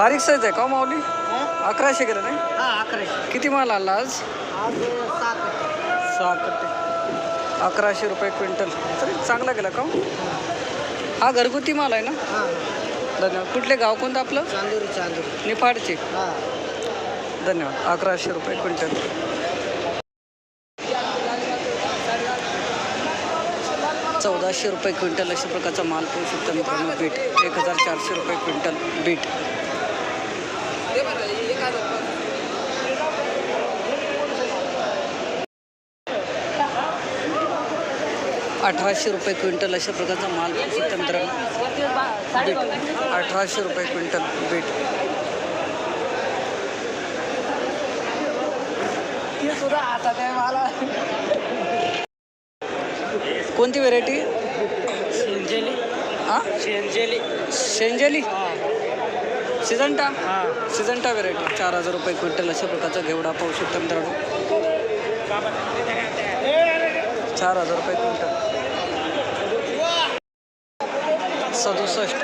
बारीक साईज आहे का हो माऊली? अकराशे गेलं नाही? हा अकराशे. किती माल आणला आज? सहा कट्टे अकराशे रुपये क्विंटल. तरी चांगला गेला का हो? हा घरगुती माल आहे ना? हा. धन्यवाद. कुठले गाव कोणतं आपलं? चांदुरी चांदुरी. निफाडचे. हा. धन्यवाद. अकराशे रुपये क्विंटल. चौदाशे रुपये क्विंटल अशा प्रकारचा माल पाहू शकतो मित्रांनो. बीट. एक हजार चारशे रुपये क्विंटल बीट. अठराशे रुपये क्विंटल अशा प्रकारचा माल शकतो मित्रांनो बीट अठराशे रुपये क्विंटल बीट कोणती व्हेरायटी शेंजेली हां? शेंजेली शेंजेली सिजंटा? हा. सिजंटा व्हेरायटी चार हजार रुपये क्विंटल अशा प्रकारचा घेवडा पाहू शकता मित्रांनो चार हजार रुपये क्विंटल. सदुसष्ट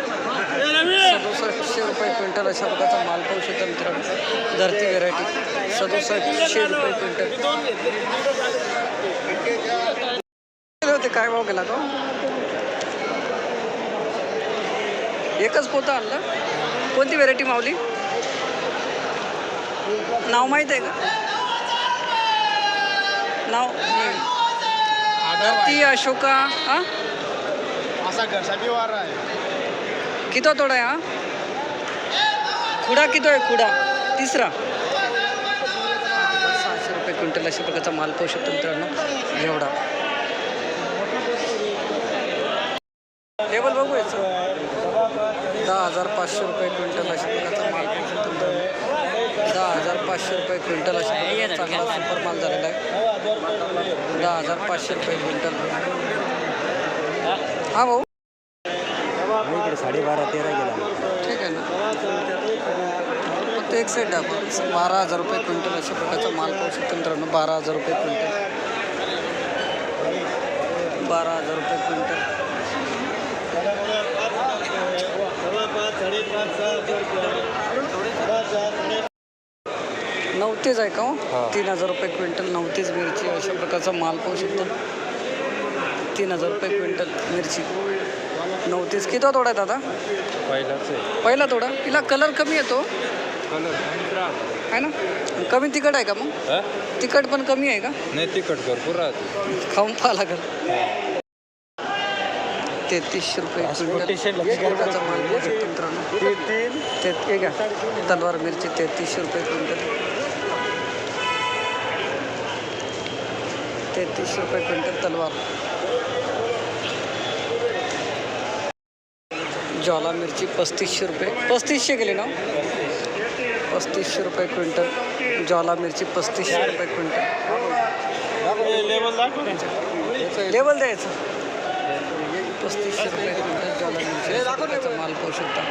सदुसष्टशे रुपये क्विंटल अशा प्रकारचा माल पाहू शकता मित्रांनो. धरती व्हेरायटी सदुसष्टशे रुपये क्विंटल. होते काय भाव गेला तो? एकच पोतं आणलं. कोणती व्हेरायटी मावली नाव माहीत आहे का? नाव धरती अशोका हां? असा घरचा बी आहे. किती तोडा आहे हा? खुडा किती आहे खुडा? तिसरा. सहाशे रुपये क्विंटल अशा प्रकारचा माल पाहू शकतो मित्रांनो. एवढा. टेबल बघू याचं दहा हजार पाचशे रुपये क्विंटल अशा प्रकारचा माल पाहू शकतो मित्रांनो. दहा हजार पाचशे रुपये क्विंटल अशा प्रकारचा चांगला सुपर माल झालेला आहे. दहा हजार पाचशे रुपये क्विंटल. हा भाऊ. इकडे साडेबारा तेरा गेला ठीक आहे ना. फक्त एक साईड आपण बारा हजार रुपये क्विंटल अशा प्रकारचा माल पाहू शकतो मित्रांनो. बारा हजार रुपये क्विंटल. बारा हजार रुपये क्विंटल. नवतेज आहे का हो. तीन हजार रुपये क्विंटल नवतेज मिरची अशा प्रकारचा माल पाहू शकतो. तीन हजार रुपये क्विंटल मिरची. नवतेज किती तोडा आहे दादा? पहिलाच आहे. पहिला थोडा तिला कलर कमी येतो. कलर आहे ना? कमी तिखट आहे का मग? तिखट पण कमी आहे का? नाही तिखट भरपूर राहते. खाऊन पाहा लागेल. तेहतीसशे रुपये क्विंटल. माल मित्रांनो. ते हे घ्या. तलवार मिरची तेहतीसशे रुपये क्विंटल. तेहतीसशे रुपये क्विंटल तलवार. ज्वाला मिरची पस्तीसशे रुपये. पस्तीसशे गेले ना? पस्तीसशे रुपये क्विंटल. ज्वाला मिरची पस्तीसशे रुपये क्विंटल. लेबल द्यायचं. पस्तीसशे रुपये क्विंटल ज्वाला मिरची. माल पाहू शकता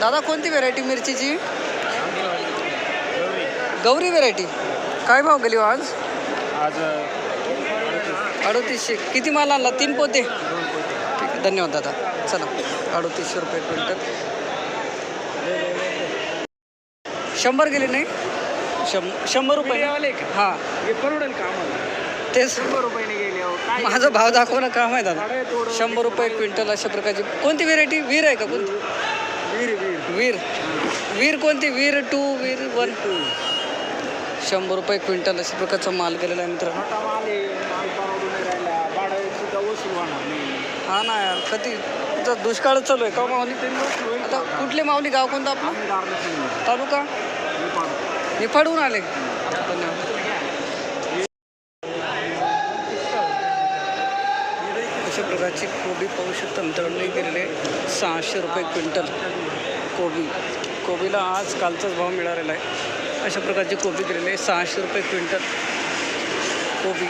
दादा कोणती व्हेरायटी मिरचीची? गौरी व्हेरायटी काय भाव गेली हो आज? आज अडोतीसशे. किती माल आणला? तीन पोते. धन्यवाद दादा. चला अडोतीसशे रुपये क्विंटल. शंभर गेले नाही? शं शंभर रुपये. हां. परवडेल का तेच. शंभर रुपयाने गेले माझा भाव दाखवणं काम आहे दादा. शंभर रुपये क्विंटल अशा प्रकारची. कोणती व्हेरायटी वीर आहे का कोणती? वीर वीर वीर कोणती? वीर टू वीर वन शंभर रुपये क्विंटल अशा प्रकारचा माल गेलेला आहे मित्रांनो मोठा माल आहे माल परवडून नाही राहिला भाडं सुद्धा वसूल होणार नाही हा ना यार कधी? आता दुष्काळ चालू आहे का माऊली? आता कुठले माऊली? गाव कोणतं आपलं? तालुका? मी निफाडून आले. अशा प्रकारची कोबी पाहू शकता मित्रांनो. गेलेले सहाशे रुपये क्विंटल कोबी. कोबीला आज कालचाच भाव मिळालेला आहे. अशा प्रकारची कोबी गेलेली आहे. सहाशे रुपये क्विंटल कोबी.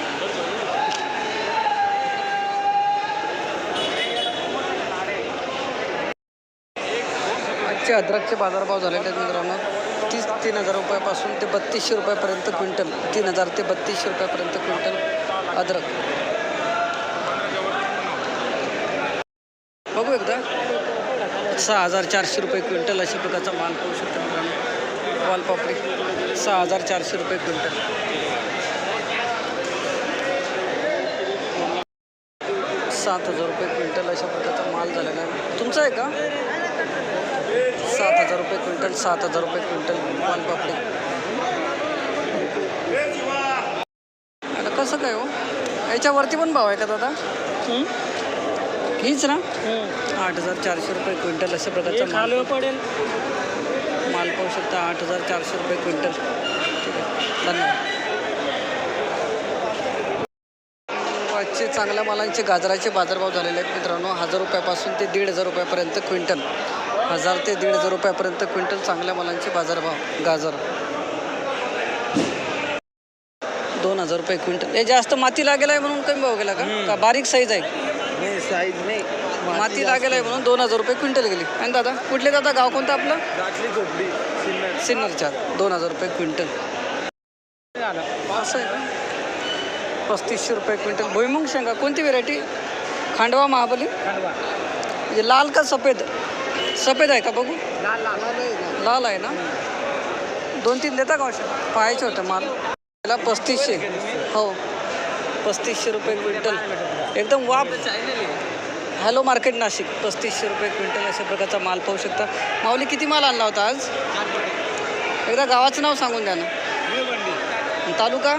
आजचे अद्रकचे बाजारभाव झालेले आहेत मित्रांनो. तीस तीन हजार रुपयापासून ते बत्तीसशे रुपयापर्यंत क्विंटल. तीन हजार ते बत्तीसशे रुपयापर्यंत क्विंटल अद्रक. बघू एकदा. सहा हजार चारशे रुपये क्विंटल अशा प्रकारचा माल पाहू शकतो मित्रांनो. वालपापडी सहा हजार चारशे रुपये क्विंटल. सात हजार रुपये क्विंटल अशा प्रकारचा माल झालेला आहे. तुमचा आहे का? सात हजार रुपये क्विंटल सात हजार रुपये क्विंटल वालपापडी आता कसं काय हो? याच्यावरती पण भाव आहे का दादा? हीच ना? आठ हजार चारशे रुपये क्विंटल अशा प्रकारचा माल पडेल. माल पाहू शकता आठ हजार चारशे रुपये क्विंटल. धन्यवाद. आजचे चांगल्या मालांचे गाजराचे बाजारभाव झालेले आहेत मित्रांनो. हजार रुपयापासून ते दीड हजार रुपयापर्यंत क्विंटल. हजार ते दीड हजार रुपयापर्यंत क्विंटल चांगल्या मालांचे बाजारभाव गाजर. दोन हजार रुपये क्विंटल. हे जास्त माती लागेल आहे म्हणून कमी भाव गेला का? का बारीक साईज आहे? साईज नाही. माती लागेल आहे म्हणून दोन हजार रुपये क्विंटल गेली. आणि दादा कुठले दादा? गाव कोणतं आपलं? सिन्नरच्या. दोन हजार रुपये क्विंटल. असं आहे का? पस्तीसशे रुपये क्विंटल. भुईमुंग शेंगा कोणती व्हेरायटी खांडवा महाबली? खांडवा. म्हणजे लाल का सफेद? सफेद आहे का बघू? लाल आहे ना. दोन तीन देता का अशा? पाहायचे होते माल. त्याला पस्तीसशे. हो. पस्तीसशे रुपये क्विंटल. एकदम वाप हॅलो मार्केट नाशिक. पस्तीसशे रुपये क्विंटल अशा प्रकारचा माल पाहू शकता. माऊली किती माल आणला होता आज? एकदा गावाचं नाव सांगून द्या ना. तालुका?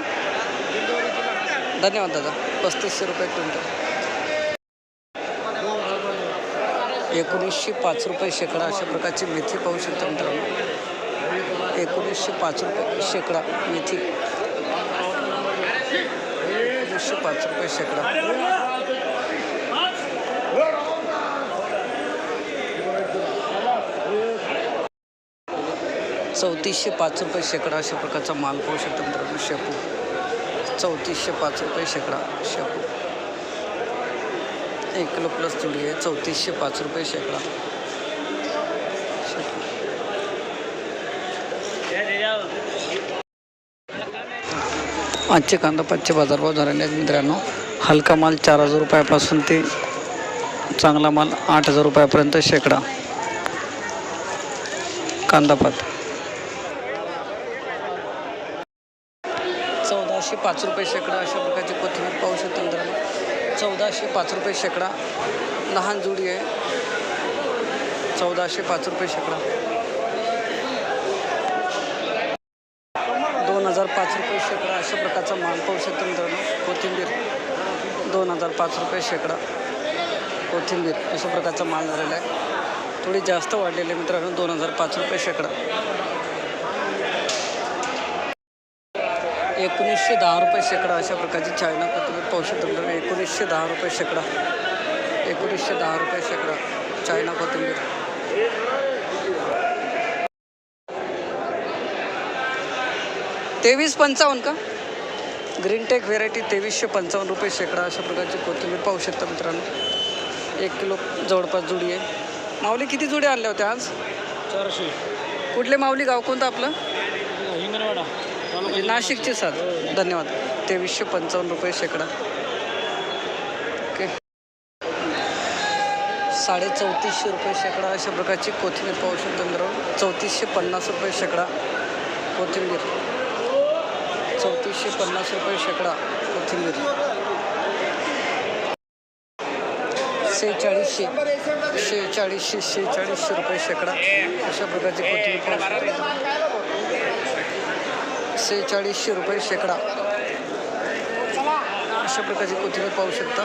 धन्यवाद दादा. पस्तीसशे रुपये क्विंटल. एकोणीसशे पाच रुपये शेकडा अशा प्रकारची मेथी पाहू शकता मित्रांनो. एकोणीसशे पाच रुपये शेकडा मेथी. एकोणीसशे पाच रुपये शेकडा. चौतीसशे पाच रुपये शेकडा अशा प्रकारचा माल पाहू शकता मित्रांनो शेपू. चौतीसशे पाच रुपये शेकडा शेपू. एक किलो प्लस जुडी आहे. चौतीसशे पाच रुपये शेकडा. आजचे कांदा पाचशे बाजारभाव झालेले आहेत मित्रांनो. हलका माल चार हजार रुपयापासून ते चांगला माल आठ हजार रुपयापर्यंत शेकडा. कांदापात चौदाशे पाच रुपये शेकडा अशा प्रकारची कोथिंबीर पाहू शकतो मित्रांनो. चौदाशे पाच रुपये शेकडा. लहान जुडी आहे. चौदाशे पाच रुपये शेकडा. दोन हजार पाच रुपये शेकडा अशा प्रकारचा माल पाहू शकतो मित्रांनो. कोथिंबीर. दोन हजार पाच रुपये शेकडा. कोथिंबीर अशा प्रकारचा माल झालेला आहे. थोडी जास्त वाढलेली आहे मित्रांनो. दोन हजार पाच रुपये शेकडा. एकोणीसशे दहा रुपये शेकडा अशा प्रकारची चायना कोथिंबीर पाहू शकतो मित्रांनो एकोणीसशे दहा रुपये शेकडा. एकोणीसशे दहा रुपये शेकडा चायना कोथिंबीर. तेवीस पंचावन्न का? ग्रीन टेक व्हेरायटी तेवीसशे पंचावन्न रुपये शेकडा अशा प्रकारची कोथिंबीर पाहू शकता मित्रांनो. एक किलो जवळपास जुडी आहे. माऊली किती जुडी आणल्या होत्या आज? चारशे. कुठले माऊली? गाव कोणतं आपलं? म्हणजे नाशिकचे सर. धन्यवाद. तेवीसशे पंचावन्न रुपये शेकडा. ओके. साडे चौतीसशे रुपये शेकडा अशा प्रकारची कोथिंबीर पाहू शकतो मित्रांनो. चौतीसशे पन्नास रुपये शेकडा कोथिंबीर. चौतीसशे पन्नास रुपये शेकडा कोथिंबीर. शेहेचाळीसशे शेहेचाळीसशे शेहेचाळीसशे रुपये शेकडा अशा प्रकारची कोथिंबीर पाहू शकतो शेहेचाळीसशे रुपये शेकडा. अशा प्रकारची कोथिंबीर पाहू शकता.